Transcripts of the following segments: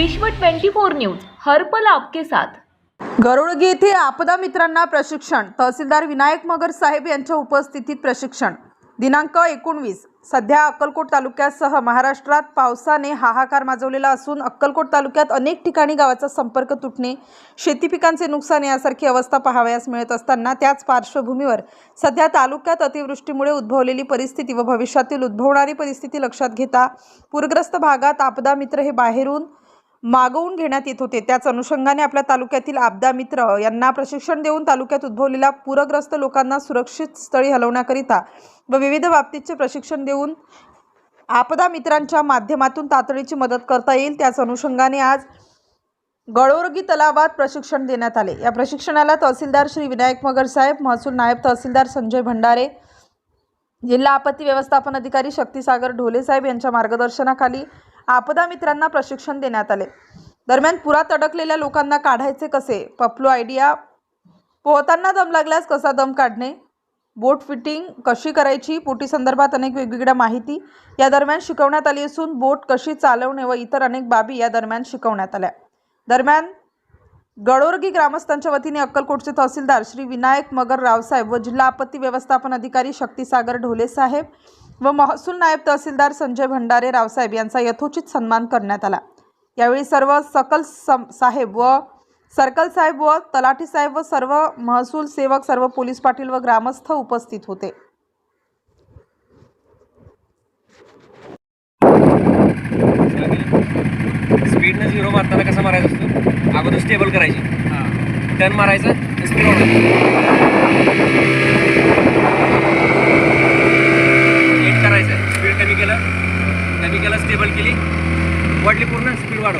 विश्व 24 न्यूज हरपल आपके साथ. गरुडगी येथे आपदा मित्रांना प्रशिक्षण तहसीलदार विनायक मगर साहेब यांच्या उपस्थितीत प्रशिक्षण. दिनांक एकोणवीस सध्या अक्कलकोट तालुक्यासह महाराष्ट्रात पावसाने हाहाकार माजवलेला असून अक्कलकोट तालुक्यात अनेक ठिकाणी गावाचा संपर्क तुटणे शेती पिकांचे नुकसान यासारखी अवस्था पाहावयास मिळत असताना त्याच पार्श्वभूमीवर सध्या तालुक्यात अतिवृष्टीमुळे उद्भवलेली परिस्थिती व भविष्यातील उद्भवणारी परिस्थिती लक्षात घेता पूरग्रस्त भागात आपदा मित्र हे बाहेरून मागवून घेण्यात येत होते. त्याच अनुषंगाने आपल्या तालुक्यातील आपदा मित्र यांना प्रशिक्षण देऊन तालुक्यात उद्भवलेल्या पूरग्रस्त लोकांना सुरक्षित स्थळी हलवण्याकरिता व विविध बाबतीचे प्रशिक्षण देऊन आपदा मित्रांच्या माध्यमातून तातडीची मदत करता येईल. त्याच अनुषंगाने आज गळोरगी तलावात प्रशिक्षण देण्यात आले. या प्रशिक्षणाला तहसीलदार श्री विनायक मगर साहेब महसूल नायब तहसीलदार संजय भंडारे जिल्हा आपत्ती व्यवस्थापन अधिकारी शक्तीसागर ढोले साहेब यांच्या मार्गदर्शनाखाली आपदा मित्रांना प्रशिक्षण देण्यात आले. दरम्यान पुरात अडकलेल्या लोकांना काढायचे कसे? पपलू आयडिया. पोहताना दम लागल्यास कसा दम काढणे? बोट फिटिंग कशी करायची? पोटी संदर्भात अनेक वेगवेगळ्या माहिती या दरम्यान शिकवण्यात आली असून बोट कशी चालवणे व इतर अनेक बाबी या दरम्यान शिकवण्यात आल्या. दरम्यान गडोरगी ग्रामस्थांच्या वतीने अक्कलकोटचे तहसीलदार श्री विनायक मगर रावसाहेब व जिल्हा आपत्ती व्यवस्थापन अधिकारी शक्तीसागर ढोले साहेब व महसूल नायब तहसीलदार संजय भंडारे रावसाहेब यांचा यथोचित सन्मान करण्यात आला. यावेळी सर्व सकल सम साहेब व सर्कल साहेब व तलाठी साहेब व सर्व महसूल सेवक सर्व पोलीस पाटील व ग्रामस्थ उपस्थित होते. स्पीडनं झिरो मारताना कसा मारायचा असतो? अगोदर स्टेबल करायची. टर्न मारायचं स्पीड वाढवायची एक करायचं स्पीड कमी केलं कमी केलं स्टेबल केली. वाढली पूर्ण स्पीड वाढव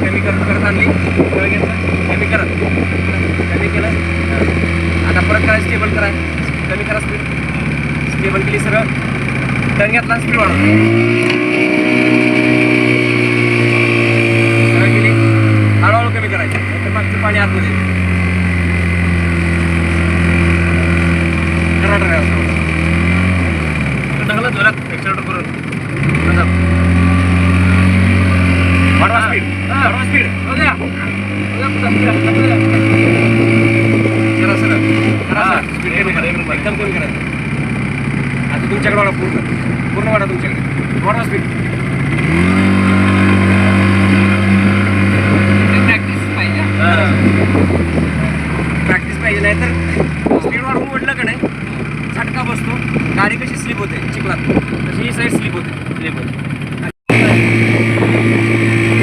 कमी करत करत आणली. कमी करत. कमी केलं. आता परत करा स्टेबल करा. कमी करा स्पीड स्टेबल केली सरळ. टर्न स्पीड वाढव सरळ केली हळूहळू कमी करायची नाहीतर मागचं पाणी आतमध्ये येतं. करा drive असं. चांगलं जोरात accelerator करून असं. वाढवा स्पीड वाढवा स्पीड जरा सरळ करा सरळ स्पीड कमी करा एकदम कमी करा. आता तुमच्याकडे वाढा पूर्ण पूर्ण वाढा तुमच्याकडे. वाढवा स्पीड प्रॅक्टिस पाहिजे. प्रॅक्टिस पाहिजे नाही तर स्पीड वाढवून ओढलं का नाही झटका बसतो. गाडी कशी स्लिप होते चिखलात. तशी ही साईड स्लिप होते. स्लिप होते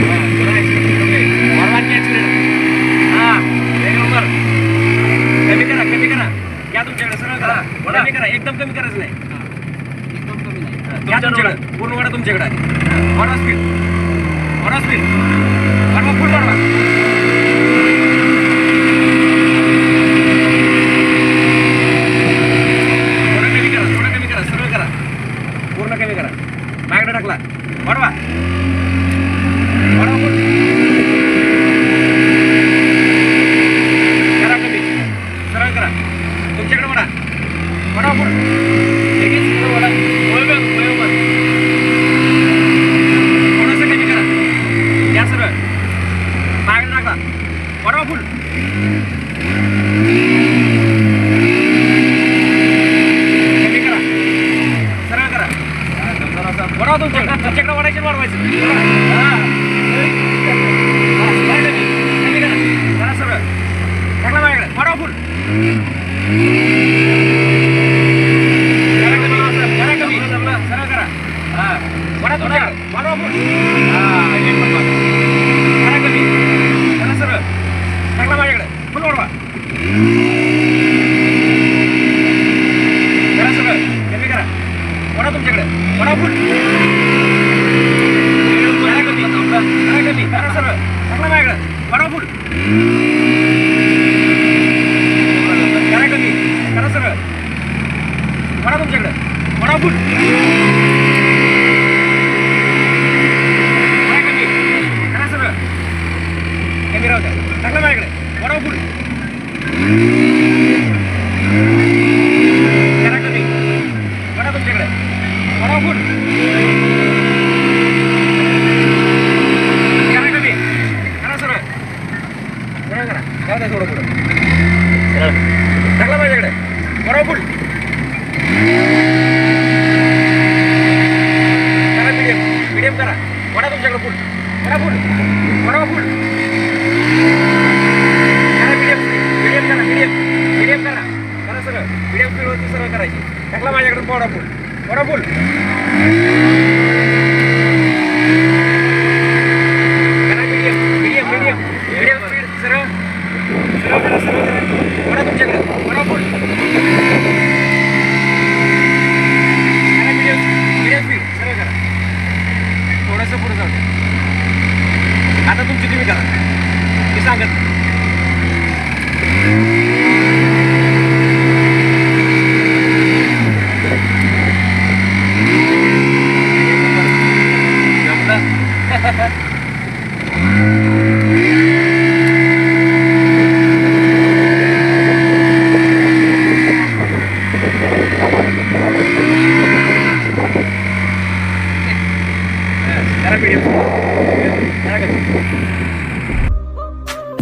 हा, जरा accelerator कमी. वाढवा की accelerator. हा, एक नंबर. कमी करा कमी करा या करा कमी करा एकदम कमी करायचं नाही. या तुमच्याकडे पूर्ण वाढा तुमच्याकडे. वाढवा स्पीड. वाढवा स्पीड. वाढवा फुल वाढवा थोडं कमी करा थोडं कमी करा सरळ करा पूर्ण कमी करा मागडं टाकला वाढवा वाढवा फुल करा कमी सरळ करा तुमच्याकडे वाढा वाढवा फुल लगेच पुढं वाढा वळवा, वळवा. थोडंसं कमी करा या सरळ मागडं टाकला वाढवा फुल कमी करा सरळ करा वाढवा तुमच्याकडे तुमच्याकडे वाढायचं आणि वाढवायचं हा. कमी. करा. टाकला माझ्याकडे. वाढवा फुल. कमी. सरळ करा. हा. वाढवा तुमच्याकडे. वाढवा फुल. करा कमी. करा सरळ. टाकला माझ्याकडे. फुल वाढवा. कमी करा. तुमच्याकडे. फुल. सगळं माझ्याकडे बरोबर पुढे. करा कधी बरा तुमच्याकडे बरोबर पुढे. करा कधी करा सरळ. सरळ. करा जाऊ करा मीडियम मीडियम करा. वडा तुमच्याकडे पुढे. बरा पुढे. बरोबर करा मीडियम मीडियम करा. करा सरळ मीडियम स्पीडवरती सरळ करायची. टाकला माझ्याकडे वडा फुल वडा फुल करा medium medium medium medium speed सरळ सरळ करा सरळ करा वडा तुमच्याकडे वडा फुल करा मीडियम मीडियम स्पीड सरळ करा थोडंसं पुढे जाऊ द्या. आता तुमची तुम्ही करा मी सांगत नाही. जमलं? करा मीडियम करा का